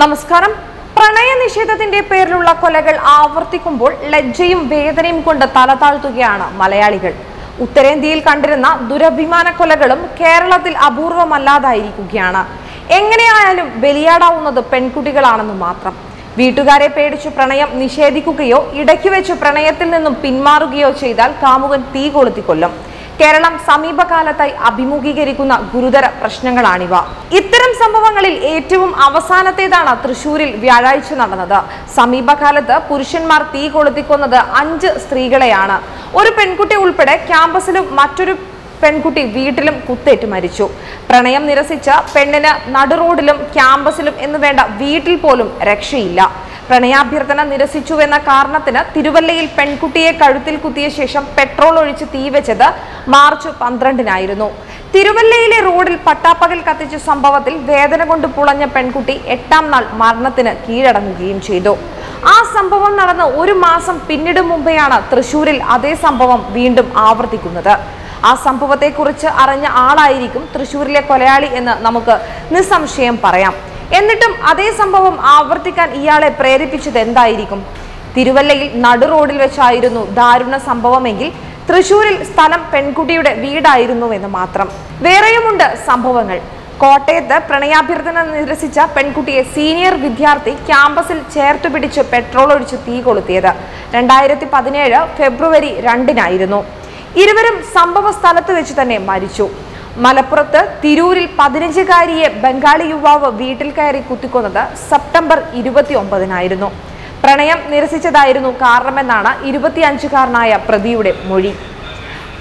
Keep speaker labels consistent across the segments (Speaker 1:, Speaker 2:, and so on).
Speaker 1: നമസ്കാരം. പ്രണയ നിഷേധത്തിന്റെ പേരിലുള്ള കൊലകൾ ആവർത്തിക്കുമ്പോൾ ലജ്ജയും വേദനയും കൊണ്ട് തല താഴ്ത്തുകയാണ് മലയാളികൾ. ഉത്തരേന്ത്യയിൽ കണ്ടിരുന്ന ദുരഭിമാന കൊലകളും കേരളത്തിൽ അപൂർവമല്ലാതായിരിക്കുകയാണ്. എങ്ങനെയായാലും ബലിയാടാവുന്നത് പെൺകുട്ടികളാണെന്ന് മാത്രം. വീട്ടുകാരെ പേടിച്ച് പ്രണയം നിഷേധിക്കുകയോ ഇടയ്ക്ക് വെച്ച് പ്രണയത്തിൽ നിന്നും പിന്മാറുകയോ ചെയ്താൽ കാമുകൻ തീ കൊളുത്തി കൊല്ലും കേരളം സമീപകാലത്തായി അഭിമുഖീകരിക്കുന്ന ഗുരുതര പ്രശ്നങ്ങളാണിവ. ഇത്തരം സംഭവങ്ങളിൽ ഏറ്റവും അവസാനത്തേതാണ് തൃശൂരിൽ വ്യാഴാഴ്ച നടന്നത്. സമീപകാലത്ത് പുരുഷന്മാർ തീ കൊളുത്തിക്കൊന്നത് അഞ്ച് സ്ത്രീകളെയാണ്. ഒരു പെൺകുട്ടി ഉൾപ്പെടെ ക്യാമ്പസിലും മറ്റൊരു പെൺകുട്ടി വീട്ടിലും കുത്തേറ്റ് മരിച്ചു. പ്രണയം നിരസിച്ച പെണ്ണിന് നടുറോഡിലും ക്യാമ്പസിലും എന്ന് വേണ്ട വീട്ടിൽ പോലും രക്ഷയില്ല. പ്രണയാഭ്യർത്ഥന നിരസിച്ചുവെന്ന കാരണത്തിന് തിരുവല്ലയിൽ പെൺകുട്ടിയെ കഴുത്തിൽ കുത്തിയ ശേഷം പെട്രോൾ ഒഴിച്ച് തീവച്ചത് മാർച്ച് പന്ത്രണ്ടിനായിരുന്നു. തിരുവല്ലയിലെ റോഡിൽ പട്ടാപ്പകൽ കത്തിച്ച സംഭവത്തിൽ വേദന കൊണ്ട് പുളഞ്ഞ പെൺകുട്ടി എട്ടാം നാൾ മരണത്തിന് കീഴടങ്ങുകയും ചെയ്തു. ആ സംഭവം നടന്ന് ഒരു മാസം പിന്നിടും മുമ്പെയാണ് തൃശൂരിൽ അതേ സംഭവം വീണ്ടും ആവർത്തിക്കുന്നത്. ആ സംഭവത്തെക്കുറിച്ച് അറിഞ്ഞ ആളായിരിക്കും തൃശൂരിലെ കൊലയാളി എന്ന് നമുക്ക് നിസ്സംശയം പറയാം. എന്നിട്ടും അതേ സംഭവം ആവർത്തിക്കാൻ ഇയാളെ പ്രേരിപ്പിച്ചത് എന്തായിരിക്കും? തിരുവല്ലയിൽ നടു റോഡിൽ വെച്ചായിരുന്നു ദാരുണ സംഭവമെങ്കിൽ തൃശൂരിൽ സ്ഥലം പെൺകുട്ടിയുടെ വീടായിരുന്നുവെന്ന് മാത്രം. വേറെയുമുണ്ട് സംഭവങ്ങൾ. കോട്ടയത്ത് പ്രണയാഭ്യർത്ഥന നിരസിച്ച പെൺകുട്ടിയെ സീനിയർ വിദ്യാർത്ഥി ക്യാമ്പസിൽ ചേർത്തു പിടിച്ച് പെട്രോൾ ഒഴിച്ച് തീ കൊളുത്തിയത് രണ്ടായിരത്തി പതിനേഴ് ഫെബ്രുവരി രണ്ടിനായിരുന്നു. ഇരുവരും സംഭവ സ്ഥലത്ത് വെച്ച് തന്നെ മരിച്ചു. മലപ്പുറത്ത് തിരൂരിൽ പതിനഞ്ചുകാരിയെ ബംഗാളി യുവാവ് വീട്ടിൽ കയറി കുത്തിക്കൊന്നത് സെപ്റ്റംബർ ഇരുപത്തി ഒമ്പതിനായിരുന്നു പ്രണയം നിരസിച്ചതായിരുന്നു കാരണമെന്നാണ് ഇരുപത്തിയഞ്ചുകാരനായ പ്രതിയുടെ മൊഴി.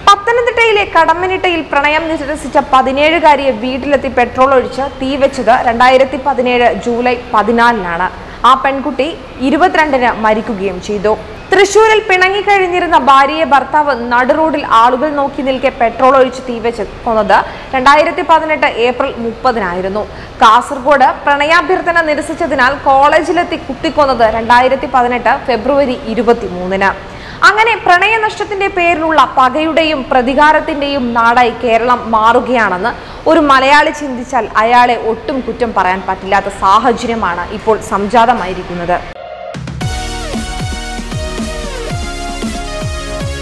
Speaker 1: പത്തനംതിട്ടയിലെ കടമ്മനിട്ടയിൽ പ്രണയം നിരസിച്ച പതിനേഴുകാരിയെ വീട്ടിലെത്തി പെട്രോൾ ഒഴിച്ച് തീവെച്ചത് രണ്ടായിരത്തി പതിനേഴ് ജൂലൈ പതിനാലിനാണ്. ആ പെൺകുട്ടി ഇരുപത്തിരണ്ടിന് മരിക്കുകയും ചെയ്തു. തൃശൂരിൽ പിണങ്ങിക്കഴിഞ്ഞിരുന്ന ഭാര്യയെ ഭർത്താവ് നടുറോഡിൽ ആളുകൾ നോക്കി നിൽക്കെ പെട്രോൾ ഒഴിച്ച് തീവെച്ച് കൊന്നത് രണ്ടായിരത്തി പതിനെട്ട് ഏപ്രിൽ മുപ്പതിനായിരുന്നു. കാസർഗോഡ് പ്രണയാഭ്യർത്ഥന നിരസിച്ചതിനാൽ കോളേജിലെത്തി കുത്തിക്കൊന്നത് രണ്ടായിരത്തി പതിനെട്ട് ഫെബ്രുവരി ഇരുപത്തിമൂന്നിന്. അങ്ങനെ പ്രണയനഷ്ടത്തിന്റെ പേരിലുള്ള പകയുടെയും പ്രതികാരത്തിന്റെയും നാടായി കേരളം മാറുകയാണെന്ന് ഒരു മലയാളി ചിന്തിച്ചാൽ അയാളെ ഒട്ടും കുറ്റം പറയാൻ പറ്റില്ലാത്ത സാഹചര്യമാണ് ഇപ്പോൾ സംജാതമായിരിക്കുന്നത്.